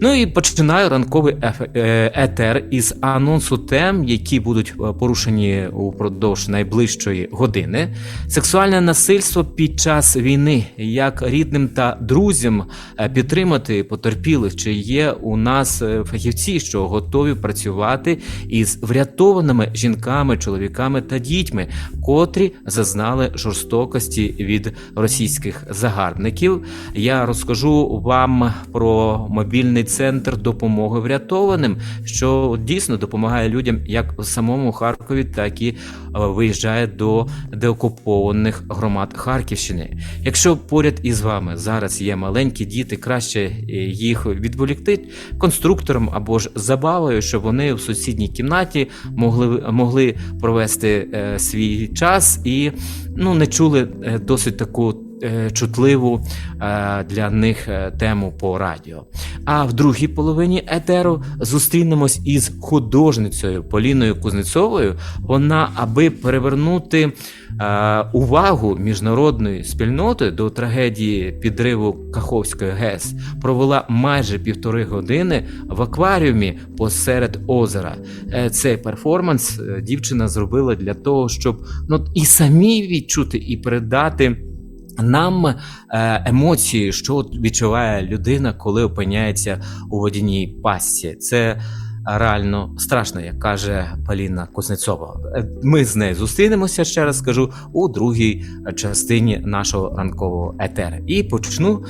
Ну і починаю ранковий е, етер із анонсу тем, які будуть е, порушені упродовж найближчої години. Сексуальне насильство під час війни, як рідним та друзям е, підтримати потерпілих, чи є у нас фахівці, що готові працювати із врятованими жінками, чоловіками та дітьми, котрі зазнали жорстокості від російських загарбників. Я розкажу вам про мобільний центр допомоги врятованим, що дійсно допомагає людям як в самому Харкові, так і е, виїжджає до деокупованих громад Харківщини. Якщо поряд із вами зараз є маленькі діти, краще е, їх відволікти конструктором або ж забавою, щоб вони в сусідній кімнаті могли, могли провести е, свій час і ну, не чули досить таку чутливу е, для них е, тему по радіо. А в другій половині етеру зустрінемось із художницею Поліною Кузнецовою. Вона, аби перевернути е, увагу міжнародної спільноти до трагедії підриву Каховської ГЕС, провела майже півтори години в акваріумі посеред озера. Е, Цей перформанс е, дівчина зробила для того, щоб ну і самі відчути і передати. Нам е, емоції, що відчуває людина, коли опиняється у водяній пастці. Це реально страшно, як каже Поліна Кузнецова. Е, Ми з нею зустрінемося ще раз скажу у другій частині нашого ранкового етера. І почну.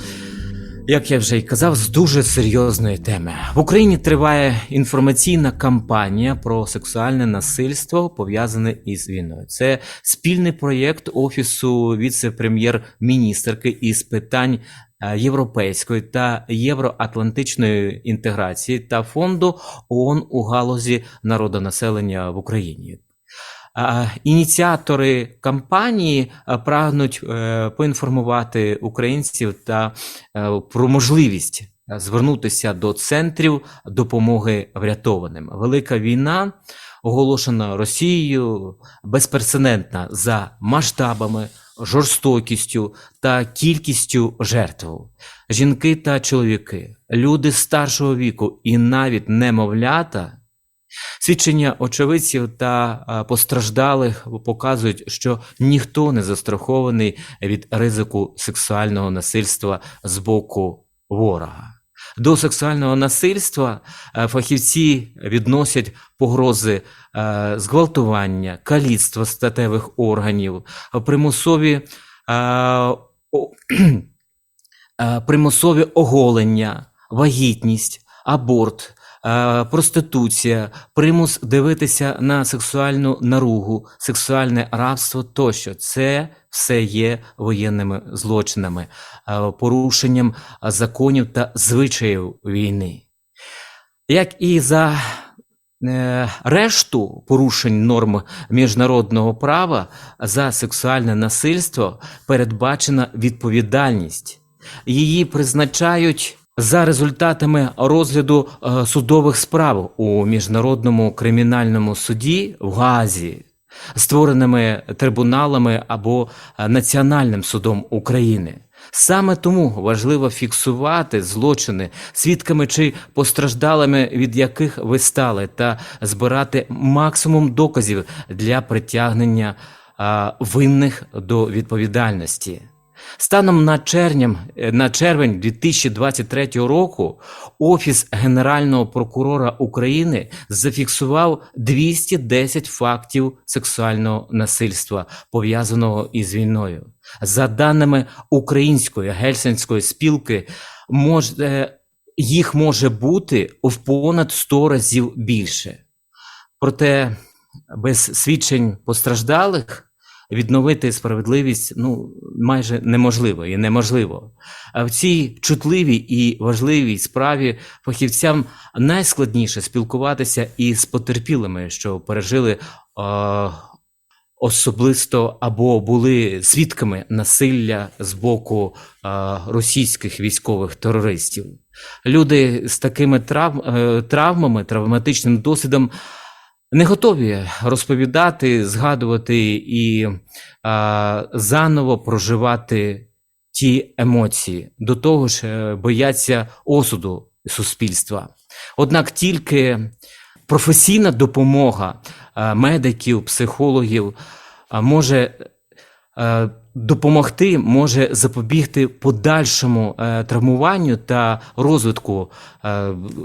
Як я вже й казав, з дуже серйозної теми в Україні триває інформаційна кампанія про сексуальне насильство пов'язане із війною. Це спільний проєкт офісу віце-прем'єр-міністерки із питань е, європейської та євроатлантичної інтеграції та фонду ООН у галузі народонаселення в Україні. Ініціатори кампанії прагнуть е, поінформувати українців та е, про можливість е, звернутися до центрів допомоги врятованим. Велика війна, оголошена Росією, безпрецедентна за масштабами, жорстокістю та кількістю жертв. Жінки та чоловіки, люди старшого віку і навіть немовлята. Свідчення очевидців та постраждалих показують, що ніхто не застрахований від ризику сексуального насильства з боку ворога. До сексуального насильства е, фахівці відносять погрози е, зґвалтування, каліцтва статевих органів, примусові, е, е, примусові оголення, вагітність, аборт, е, проституція, примус дивитися на сексуальну наругу, сексуальне рабство тощо. Це все є воєнними злочинами, е, порушенням законів та звичаїв війни. Як і за е, решту порушень норм міжнародного права за сексуальне насильство передбачена відповідальність. Її призначають за результатами розгляду е, судових справ у міжнародному кримінальному суді в Гаазі, створеними трибуналами або е, Національним судом України. Саме тому важливо фіксувати злочини, свідками чи постраждалими, від яких ви стали, та збирати максимум доказів для притягнення винних до відповідальності. Станом на червень, на червень 2023 року Офіс Генерального прокурора України зафіксував 210 фактів сексуального насильства, пов'язаного із війною. За даними Української гельсінської спілки, може, їх може бути в понад 100 разів більше. Проте без свідчень постраждалих відновити справедливість ну майже неможливо і неможливо. А в цій чутливій і важливій справі фахівцям найскладніше спілкуватися із потерпілими, що пережили. Е- Особисто або були свідками насилля з боку е, російських військових терористів. Люди з такими трав, е, травмами, травматичним досвідом не готові розповідати, згадувати і е, заново проживати ті емоції. До того ж, е, бояться осуду суспільства. Однак тільки професійна допомога е, медиків, психологів може е, допомогти, може запобігти подальшому травмуванню та розвитку,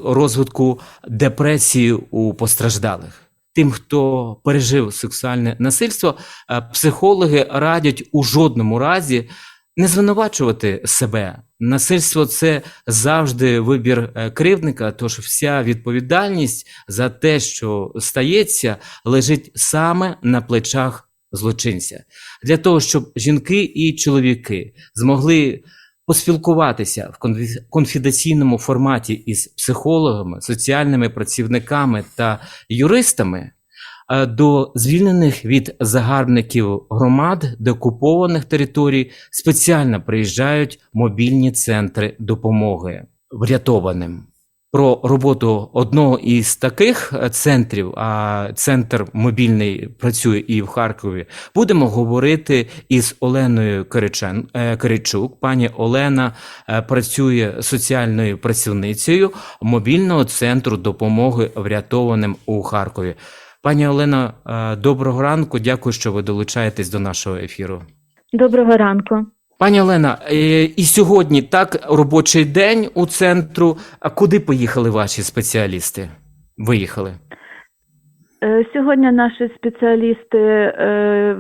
розвитку депресії у постраждалих. Тим, хто пережив сексуальне насильство, е, психологи радять у жодному разі не звинувачувати себе. Насильство це завжди вибір е, кривдника, тож вся відповідальність за те, що стається, лежить саме на плечах злочинця. Для того, щоб жінки і чоловіки змогли поспілкуватися в конфі- конфіденційному форматі із психологами, соціальними працівниками та юристами, е, до звільнених від загарбників громад деокупованих територій спеціально приїжджають мобільні центри допомоги врятованим. Про роботу одного із таких е, центрів, а центр мобільний працює і в Харкові. Будемо говорити із Оленою Киричен, е, Киричук. Пані Олена е, працює соціальною працівницею мобільного центру допомоги врятованим у Харкові. Пані Олена, доброго ранку. Дякую, що ви долучаєтесь до нашого ефіру. Доброго ранку. Пані Олена, е, і сьогодні так робочий день у центру. А куди поїхали ваші спеціалісти? Виїхали. Е, Сьогодні наші спеціалісти е,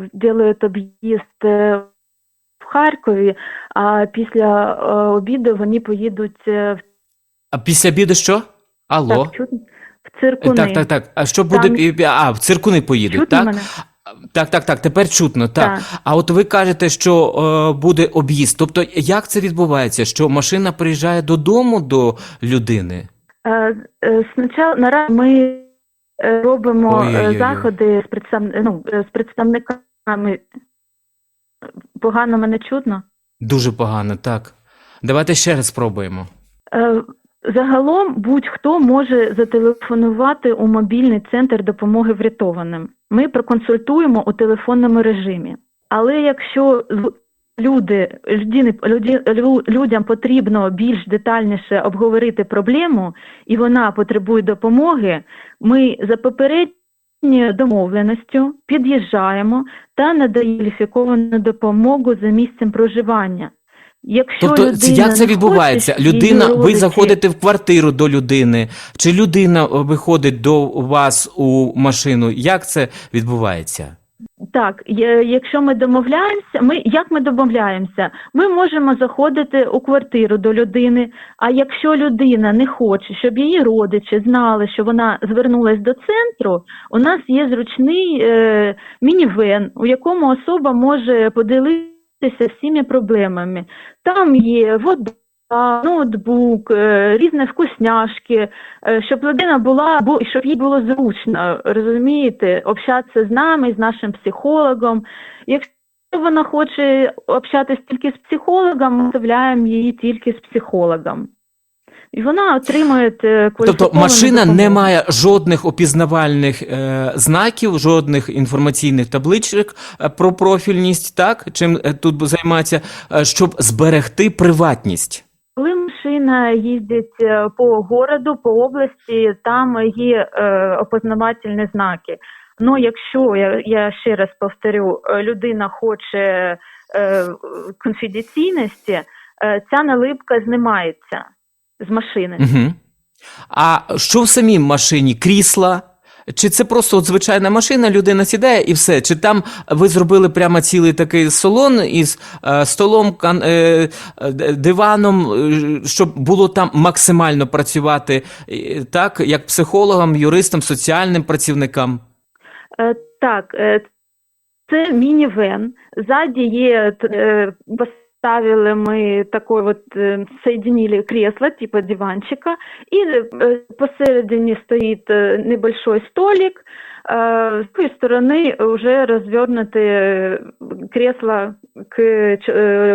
об'їзд в Харкові, а після обіду вони поїдуть в, А після обіду що? Алло. так, в циркуни. так, так, так. А що буде? Там- А, в циркуни поїдуть, Чутно так? мене? Так, так, так. Тепер чутно. Так. Так. А от ви кажете, що е, буде об'їзд. Тобто, як це відбувається? Що машина приїжджає додому до людини? Е, е, Спочатку наразі ми е, робимо е, Ой-ой-ой. заходи з, представ... ну, е, з представниками. Погано мене чутно? Дуже погано, так. Давайте ще раз спробуємо. Е, Загалом будь-хто може зателефонувати у мобільний центр допомоги врятованим. Ми проконсультуємо у телефонному режимі. Але якщо люди, людини, люді, людям потрібно більш детальніше обговорити проблему, і вона потребує допомоги, ми за попередньою домовленістю під'їжджаємо та надаємо кваліфіковану допомогу за місцем проживання. Якщо Тобто, людина як це відбувається? Людина, ви заходите в квартиру до людини, чи людина е, виходить до вас у машину? Як це відбувається? Так, якщо ми домовляємося, ми як ми домовляємося? Ми можемо заходити у квартиру до людини. А якщо людина не хоче, щоб її родичі знали, що вона звернулась до центру, у нас є зручний е, мінівен, у якому особа може поділитися всіми проблемами. Там є вода. Ноутбук, е, різні вкусняшки, е, щоб людина була, щоб їй було зручно, розумієте, общатися з нами, з нашим психологом. Якщо вона хоче общатися тільки з психологом, ми оставляємо її тільки з психологом. І вона отримує е, Тобто кваліфіковану машина не має жодних опізнавальних е, знаків, жодних інформаційних табличок е, про профільність, так чим е, тут займається, щоб зберегти приватність. Коли машина їздить по городу, по області, там є е, опознавательні знаки. Ну, якщо я, я ще раз повторю, людина хоче е, конфіденційності, е, ця налипка знімається з машини. Угу. А що в самій машині? Крісла? Чи це просто от звичайна машина, людина сідає і все? Чи там ви зробили прямо цілий такий салон із е, столом, кан, е, е, диваном, е, щоб було там максимально працювати, так, як психологам, юристам, соціальним працівникам? Е, Так, е, це мінівен. Ззаді є е, поставили ми такой вот е, соединили кресло типа диванчика, і е, посередині стоїть е, небольшой столик. З тої сторони вже розвернуте е, кресло к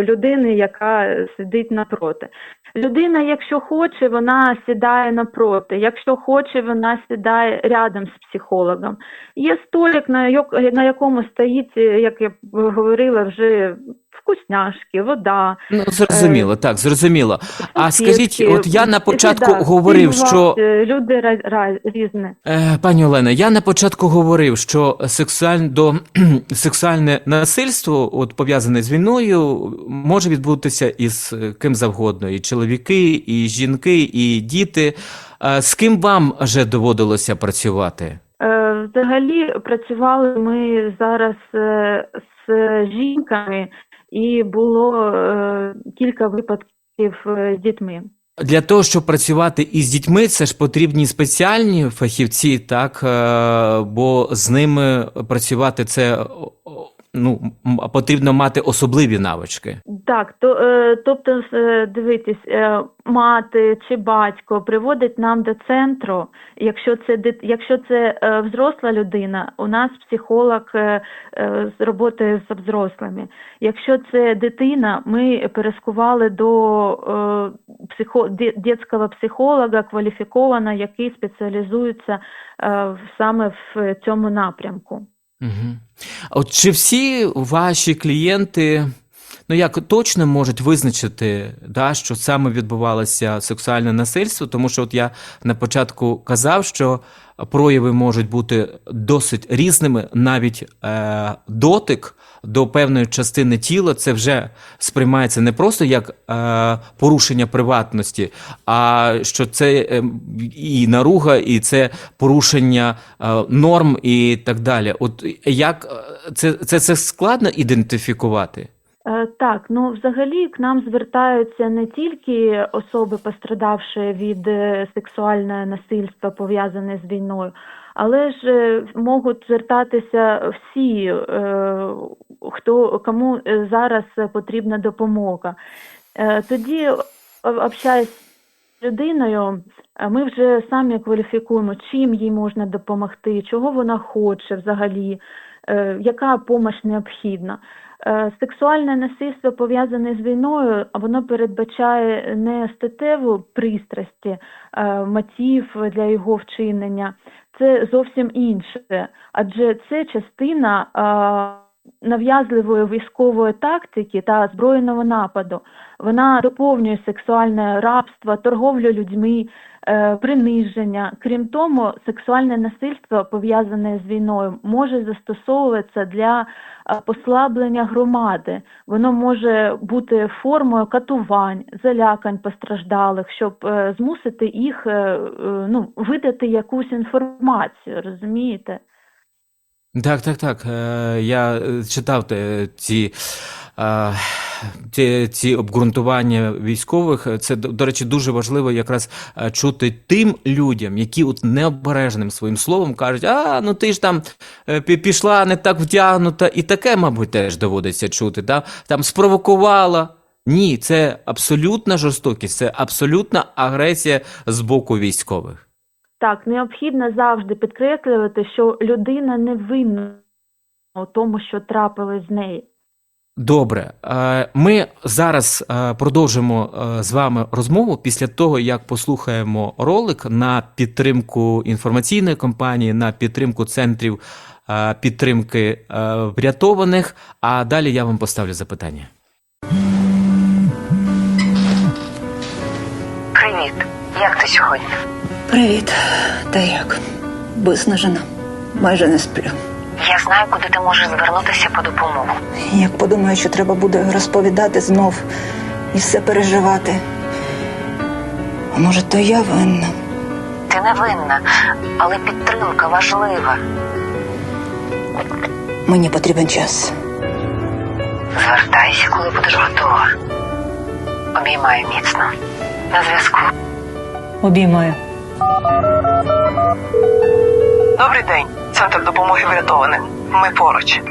людини, яка сидить напроти. Людина, якщо хоче, вона сідає напроти. Якщо хоче, вона сідає рядом з психологом. Є столик, на, якому стоїть, е, як я говорила, вже вкусняшки, вода. Ну, зрозуміло, так, зрозуміло. А скажіть, от я на початку да, говорив, що е, люди ра- ра- різні. Е, Пані Олена, я на початку говорив, що сексуаль... до... сексуальне насильство, от пов'язане з війною, може відбутися із е, ким завгодно: і чоловіки, і жінки, і діти. Е, З ким вам вже доводилося працювати? Е, Взагалі працювали ми зараз е, з жінками, і було е, кілька випадків е, з дітьми. Для того, щоб працювати із дітьми, це ж потрібні спеціальні фахівці, так е, бо з ними працювати це ну, потрібно мати особливі навички. Так, то е, тобто, е, дивитесь, мати чи батько приводить нам до центру. Якщо це якщо це е, взросла людина, у нас психолог з роботи з взрослими. Якщо це дитина, ми перескували до психо дитячого психолога кваліфікована, який спеціалізується саме в цьому напрямку. Угу. От чи всі ваші клієнти, ну як точно можуть визначити, да, що саме відбувалося сексуальне насильство? Тому що от я на початку казав, що прояви можуть бути досить різними, навіть е, дотик до певної частини тіла це вже сприймається не просто як е, порушення приватності, а що це е, і наруга, і це порушення е, норм і так далі. От як е, це, це, це складно ідентифікувати? Е, Так, ну взагалі к нам звертаються не тільки особи, пострадавші від е, сексуального насильства, пов'язане з війною, але ж е, можуть звертатися всі, хто кому зараз потрібна допомога. Тоді, о- общаясь з людиною, ми вже самі кваліфікуємо, чим їй можна допомогти, чого вона хоче взагалі, яка допомога необхідна. Е, Сексуальне насильство пов'язане з війною, воно передбачає не статеву пристрасті, матів мотив для його вчинення, це зовсім інше, адже це частина е, нав'язливої військової тактики та збройного нападу. Вона доповнює сексуальне рабство, торговлю людьми, е, приниження. Крім того, сексуальне насильство, пов'язане з війною, може застосовуватися для е, послаблення громади. Воно може бути формою катувань, залякань постраждалих, щоб е, змусити їх ну, видати якусь інформацію, розумієте? Так, так, так. Е, Я е, читав ці, е, ці, ці обґрунтування військових. Це, до речі, дуже важливо якраз чути тим людям, які от необережним своїм словом кажуть, а ну ти ж там пі- пішла не так вдягнута, і таке, мабуть, теж доводиться чути. Да? Там спровокувала. Ні, це абсолютна жорстокість, це абсолютна агресія з боку військових. Так, необхідно завжди підкреслювати, що людина не винна у тому, що трапилось з нею. Добре, Е, ми зараз е, продовжимо е, з вами розмову після того, як послухаємо ролик на підтримку інформаційної кампанії, на підтримку центрів підтримки врятованих. А далі я вам поставлю запитання. Привіт, як ти сьогодні? Привіт. Та як? Виснажена. Майже не сплю. Я знаю, куди ти можеш звернутися по допомогу. Як подумаю, що треба буде розповідати знов і все переживати. А може, то я винна? Ти не винна, але підтримка важлива. Мені потрібен час. Звертайся, коли будеш готова. Обіймаю міцно. На зв'язку. Обіймаю. Добрий день, центр допомоги врятованим. Ми поруч.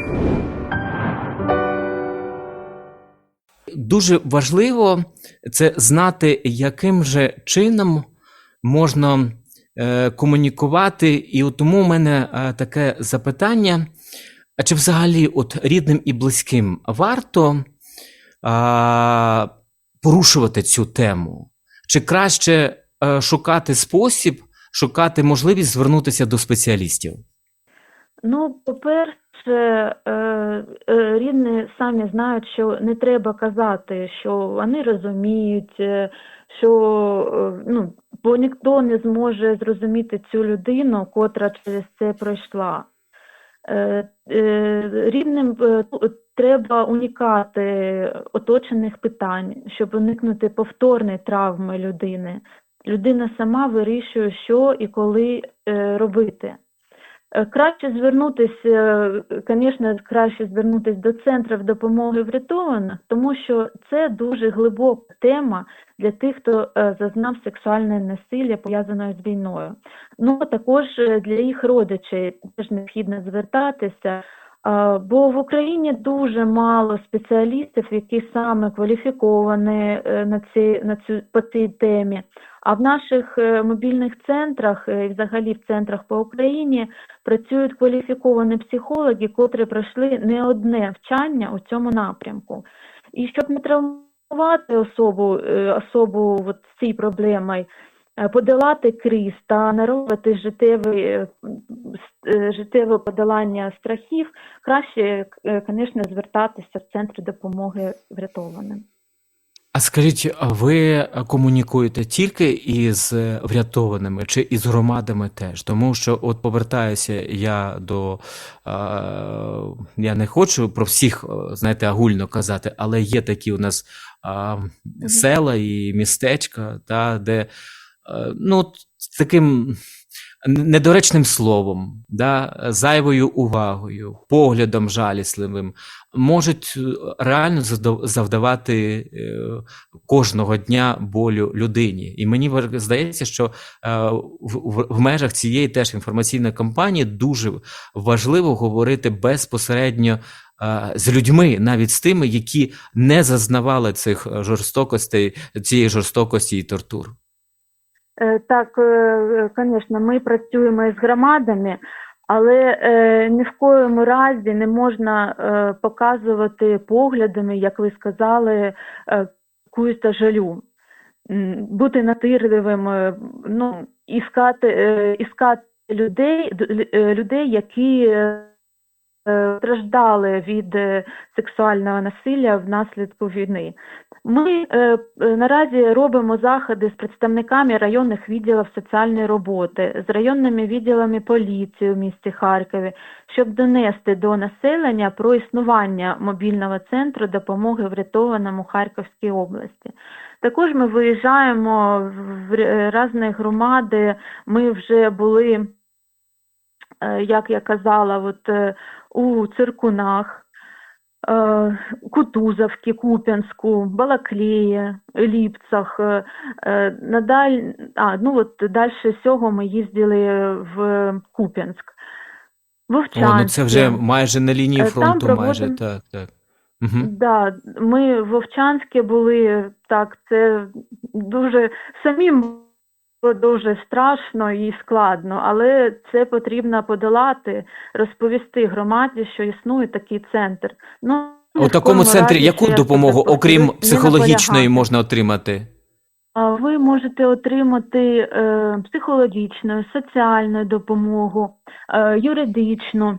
Дуже важливо це знати, яким же чином можна е, комунікувати. І тому у мене е, таке запитання: а чи взагалі от рідним і близьким варто е, порушувати цю тему? Чи краще шукати спосіб, шукати можливість звернутися до спеціалістів? Ну, по-перше, е, е, рідні самі знають, що не треба казати, що вони розуміють, е, що е, ну, бо ніхто не зможе зрозуміти цю людину, котра через це пройшла. Е, е, Рідним е, треба уникати оточених питань, щоб уникнути повторної травми людини. Людина сама вирішує, що і коли е, робити. Е, Краще звернутися, звісно, краще звернутися до центрів допомоги врятованих, тому що це дуже глибока тема для тих, хто е, зазнав сексуальне насилля пов'язане з війною. Ну а також е, для їх родичей теж необхідно звертатися. А, Бо в Україні дуже мало спеціалістів, які саме кваліфіковані е, на ці на цю по цій темі. А в наших е, мобільних центрах е, і взагалі в центрах по Україні працюють кваліфіковані психологи, котрі пройшли не одне вчання у цьому напрямку. І щоб не травмувати особу, е, особу от з цією проблемою, е, подолати криз та наробити життєве, е, е, життєве подолання страхів, краще, звісно, звертатися в центри допомоги врятованим. А скажіть, а ви комунікуєте тільки із е, врятованими чи із громадами теж? Тому що, от повертаюся я до е, я не хочу про всіх, е, знаєте, агульно казати, але є такі у нас е, села і містечка, та, де е, ну, з таким недоречним словом, да, зайвою увагою, поглядом жалісливим можуть е, реально завдавати е, кожного дня болю людині. І мені здається, що е, в, межах цієї теж інформаційної кампанії дуже важливо говорити безпосередньо е, з людьми, навіть з тими, які не зазнавали цих е, жорстокостей, цієї жорстокості і тортур. Е, Так, звісно, ми працюємо із громадами, але е, ні в коєму разі не можна е, показувати поглядами, як ви сказали, е, якусь жалю. Бути натирливим, е, ну, іскати, е, іскати людей, е, людей, які е, е, страждали від е, сексуального насилля внаслідку війни. Ми е, е, наразі робимо заходи з представниками районних відділів соціальної роботи, з районними відділами поліції у місті Харкові, щоб донести до населення про існування мобільного центру допомоги врятованому Харківській області. Також ми виїжджаємо в р- різні громади. Ми вже були, е, як я казала, от, е, у Циркунах. Е, Кутузовці, Куп'янську, Балаклеї, Ліпцах. е, е, Надаль, а, ну от далі всього ми їздили в Куп'янськ. О, ну це вже майже на лінії Е, там фронту, майже так, так. Угу. Да, ми в Вовчанське були, так, це дуже було дуже страшно і складно, але це потрібно подолати, розповісти громаді, що існує такий центр. Ну, У такому центрі разі, яку допомогу, окрім психологічної, можна отримати? Ви можете отримати е, психологічну, соціальну допомогу, е, юридичну.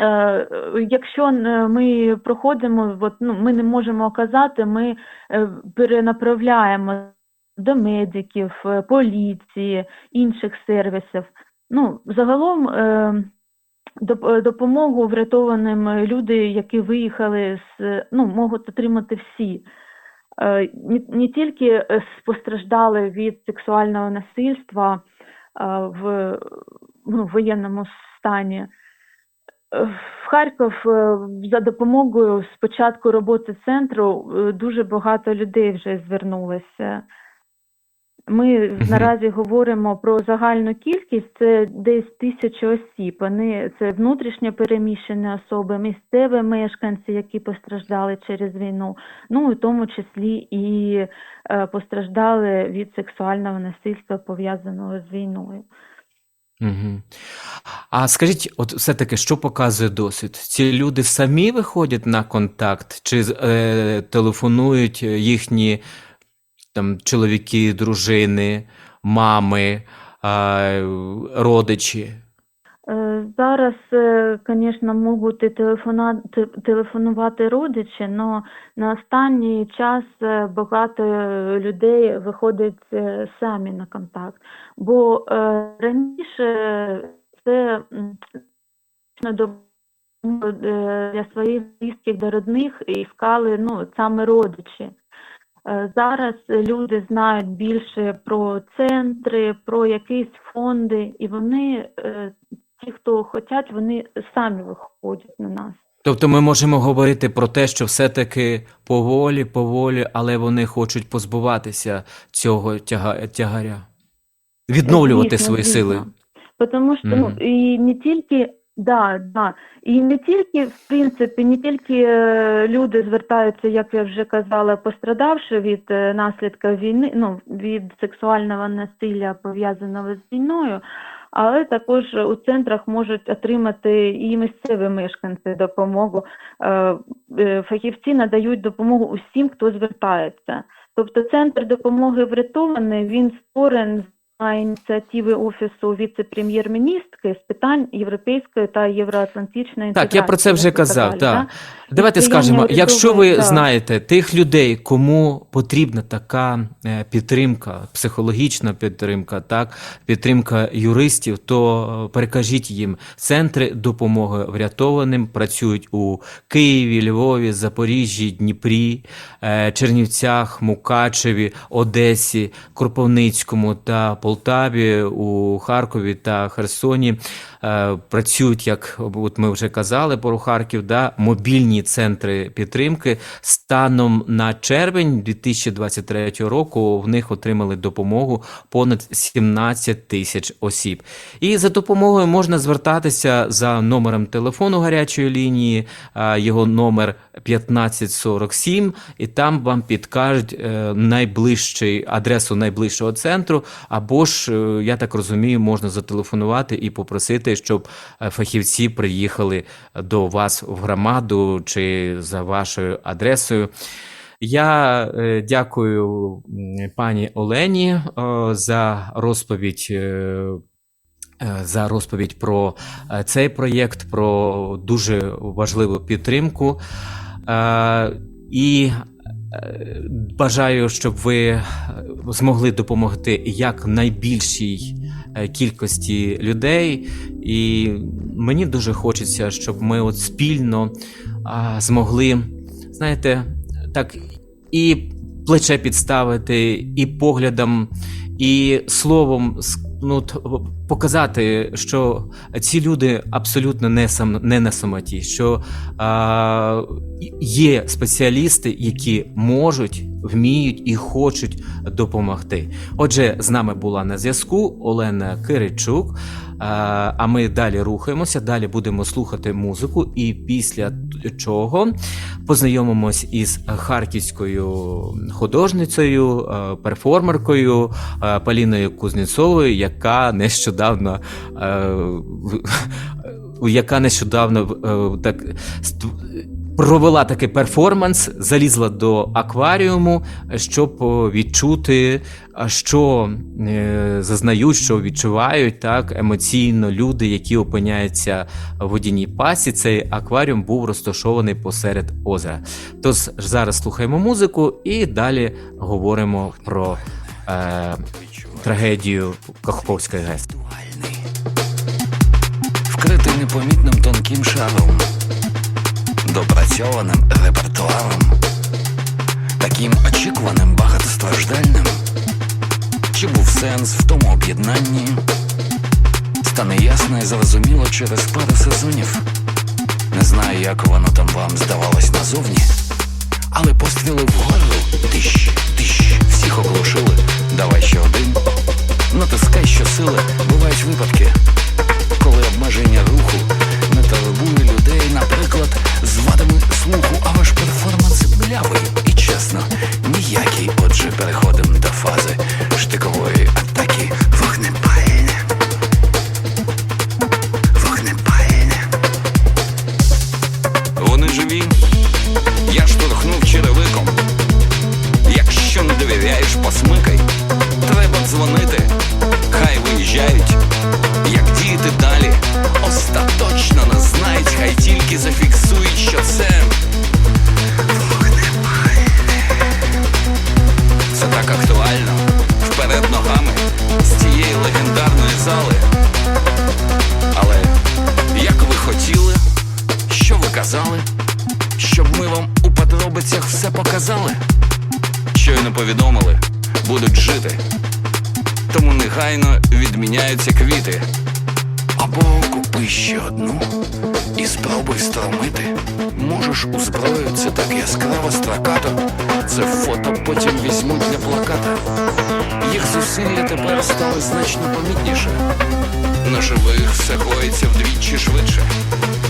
Е, е, якщо е, ми проходимо, от, ну, ми не можемо оказати, ми е, перенаправляємо до медиків, е, поліції, інших сервісів. Ну, загалом е, е, допомогу врятованим люди, які виїхали з ну, можуть отримати всі. Не, тільки постраждали від сексуального насильства в ну, воєнному стані. В Харків за допомогою з початку роботи центру дуже багато людей вже звернулося. Ми Мгм. наразі говоримо про загальну кількість, це десь тисяча осіб. Вони це внутрішньо переміщені особи, місцеві мешканці, які постраждали через війну, ну в тому числі і е, постраждали від сексуального насильства пов'язаного з війною. Угу. А скажіть, от все-таки, що показує досвід? Ці люди самі виходять на контакт, чи е, телефонують їхні там, чоловіки, дружини, мами, е, родичі? Е, Зараз, звісно, можуть і телефонувати родичі, але на останній час е, багато людей виходять е, самі на контакт. Бо е, раніше це е, для своїх близьких до родних іскали ну, саме родичі. Е, Зараз люди знають більше про центри, про якісь фонди, і вони, е, ті, хто хочуть, вони самі виходять на нас. Тобто ми можемо говорити про те, що все-таки поволі, поволі, але вони хочуть позбуватися цього тяга... тягаря, відновлювати Звісно, свої звісно. сили. Тому що ну, і не тільки, да, да, і не тільки, в принципі, не тільки е, люди звертаються, як я вже казала, пострадавши від е, наслідків війни, ну, від сексуального насилля пов'язаного з війною, але також у центрах можуть отримати і місцеві мешканці допомогу. Е, Фахівці надають допомогу усім, хто звертається. Тобто центр допомоги врятований, він створений на ініціативи Офісу віце-прем'єр-міністки з питань європейської та євроатлантичної інтеграції. Так, я про це вже казав. Так. Да? Давайте І скажемо, якщо ви да. знаєте тих людей, кому потрібна така е, підтримка, психологічна підтримка, так, підтримка юристів, то е, перекажіть їм. Центри допомоги врятованим працюють у Києві, Львові, Запоріжжі, Дніпрі, е, Чернівцях, Мукачеві, Одесі, Кропивницькому та Полтаві, у Харкові та Херсоні. Працюють, як от ми вже казали про Харків, да, мобільні центри підтримки. Станом на червень 2023 року в них отримали допомогу понад 17 тисяч осіб. І за допомогою можна звертатися за номером телефону гарячої лінії, його номер 1547, і там вам підкажуть е, найближчий адресу найближчого центру. Або ж, е, я так розумію, можна зателефонувати і попросити, щоб е, фахівці приїхали до вас в громаду чи за вашою адресою. Я е, дякую пані Олені е, за розповідь. е, За розповідь про цей проєкт, про дуже важливу підтримку. І бажаю, щоб ви змогли допомогти як найбільшій кількості людей. І мені дуже хочеться, щоб ми от спільно а, змогли, знаєте, так і плече підставити, і поглядом, і словом ну, показати, що ці люди абсолютно не, сам, не на самоті, що а, є спеціалісти, які можуть, вміють і хочуть допомогти. Отже, з нами була на зв'язку Олена Киричук. А а ми далі рухаємося, далі будемо слухати музику, і після чого познайомимось із харківською художницею, е, перформеркою е, Поліною Кузнєцовою, яка нещодавно. е, яка нещодавно е, так провела такий перформанс, залізла до акваріуму, щоб відчути, що е, зазнають, що відчувають так емоційно люди, які опиняються в водяній пасі. Цей акваріум був розташований посеред озера. Тож зараз слухаємо музику і далі говоримо про е, трагедію Каховської ГЕС. вкритий непомітним тонким шаром, допрацьованим репертуаром, таким очікуваним багатостраждальним. Чи був сенс в тому об'єднанні? Стане ясно і зрозуміло через пару сезонів. Не знаю, як воно там вам здавалось назовні, але постріли вгору, тищ, тищ, всіх оглушили. Давай ще один. Натискай щосили, бувають випадки, коли обмеження руху турбує людей, наприклад, з не повідомили, будуть жити. Тому негайно відміняються квіти. Або купи ще одну і спробуй стромити. Можеш узброїтися так яскраво строкато. Це фото потім візьмуть для плаката. Їх зусилля тепер стали значно помітніше. На живих все коїться вдвічі швидше.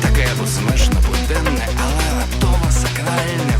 Таке безмежно буденне, але раптово сакральне.